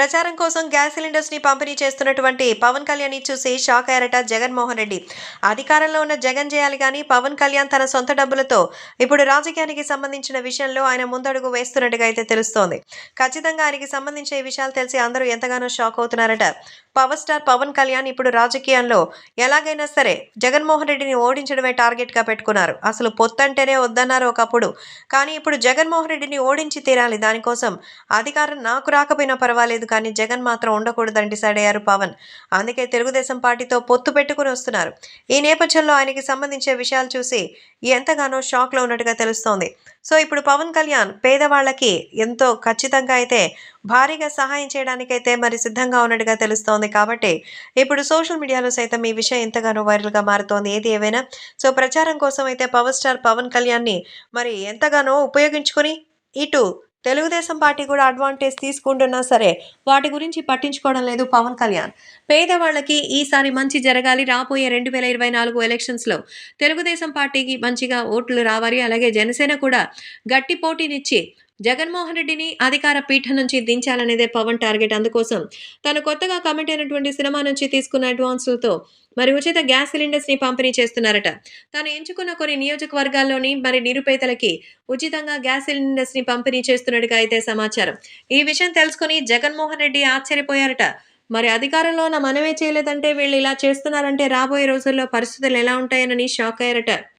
ప్రచారం కోసం గ్యాస్ సిలిండర్స్ని పంపిణీ చేస్తున్నటువంటి పవన్ కళ్యాణ్ని చూసి షాక్ అయ్యారట జగన్మోహన్ రెడ్డి. అధికారంలో ఉన్న జగన్ చేయాలి కానీ పవన్ కళ్యాణ్ తన సొంత డబ్బులతో ఇప్పుడు రాజకీయానికి సంబంధించిన విషయంలో ఆయన ముందడుగు వేస్తున్నట్టుగా అయితే తెలుస్తోంది. ఖచ్చితంగా ఆయనకి సంబంధించిన ఈ విషయాలు తెలిసి అందరూ ఎంతగానో షాక్ అవుతున్నారట. పవర్ స్టార్ పవన్ కళ్యాణ్ ఇప్పుడు రాజకీయాల్లో ఎలాగైనా సరే జగన్మోహన్ రెడ్డిని ఓడించడమే టార్గెట్గా పెట్టుకున్నారు. అసలు పొత్తంటేనే వద్దన్నారు ఒకప్పుడు. కానీ ఇప్పుడు జగన్మోహన్ రెడ్డిని ఓడించి తీరాలి. దానికోసం అధికారం నాకు రాకపోయినా పర్వాలేదు కానీ జగన్ మాత్రం ఉండకూడదని డిసైడ్ అయ్యారు పవన్. అందుకే తెలుగుదేశం పార్టీతో పొత్తు పెట్టుకుని వస్తున్నారు. ఈ నేపథ్యంలో ఆయనకి సంబంధించే విషయాలు చూసి ఎంతగానో షాక్లో ఉన్నట్టుగా తెలుస్తోంది. సో ఇప్పుడు పవన్ కళ్యాణ్ పేదవాళ్ళకి ఎంతో ఖచ్చితంగా అయితే భారీగా సహాయం చేయడానికైతే మరి సిద్ధంగా ఉన్నట్టుగా తెలుస్తోంది కాబట్టి ఇప్పుడు సోషల్ మీడియాలో సైతం ఈ విషయం ఎంతగానో వైరల్గా మారుతోంది. ఏది ఏవైనా? సో ప్రచారం కోసం అయితే పవర్ స్టార్ పవన్ కళ్యాణ్ని మరి ఎంతగానో ఉపయోగించుకొని ఇటు తెలుగుదేశం పార్టీ కూడా అడ్వాంటేజ్ తీసుకుంటున్నా సరే వాటి గురించి పట్టించుకోవడం లేదు పవన్ కళ్యాణ్. పేదవాళ్ళకి ఈసారి మంచి జరగాలి రాబోయే రెండు వేల ఇరవై నాలుగు ఎలక్షన్స్లో తెలుగుదేశం పార్టీకి మంచిగా ఓట్లు రావాలి అలాగే జనసేన కూడా గట్టి పోటీనిచ్చి జగన్మోహన్ రెడ్డిని అధికార పీఠం నుంచి దించాలనేదే పవన్ టార్గెట్. అందుకోసం తను కొత్తగా కమిట్ అయినటువంటి సినిమా నుంచి తీసుకున్న అడ్వాన్సులతో మరి ఉచిత గ్యాస్ సిలిండర్స్ని పంపిణీ చేస్తున్నారట. తాను ఎంచుకున్న కొన్ని నియోజకవర్గాల్లోని మరి నిరుపేదలకి ఉచితంగా గ్యాస్ సిలిండర్స్ని పంపిణీ చేస్తున్నట్టుగా అయితే సమాచారం. ఈ విషయం తెలుసుకుని జగన్మోహన్ రెడ్డి ఆశ్చర్యపోయారట. మరి అధికారంలో ఉన్న మనమే చేయలేదంటే వీళ్ళు ఇలా చేస్తున్నారంటే రాబోయే రోజుల్లో పరిస్థితులు ఎలా ఉంటాయనని షాక్ అయ్యారట.